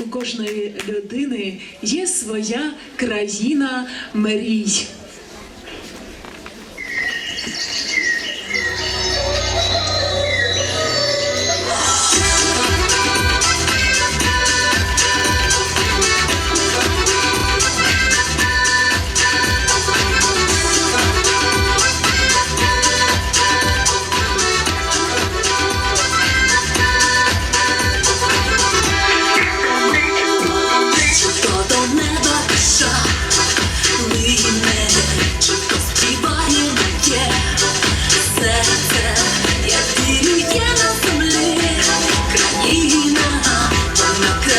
У кожної людини є своя країна мрій.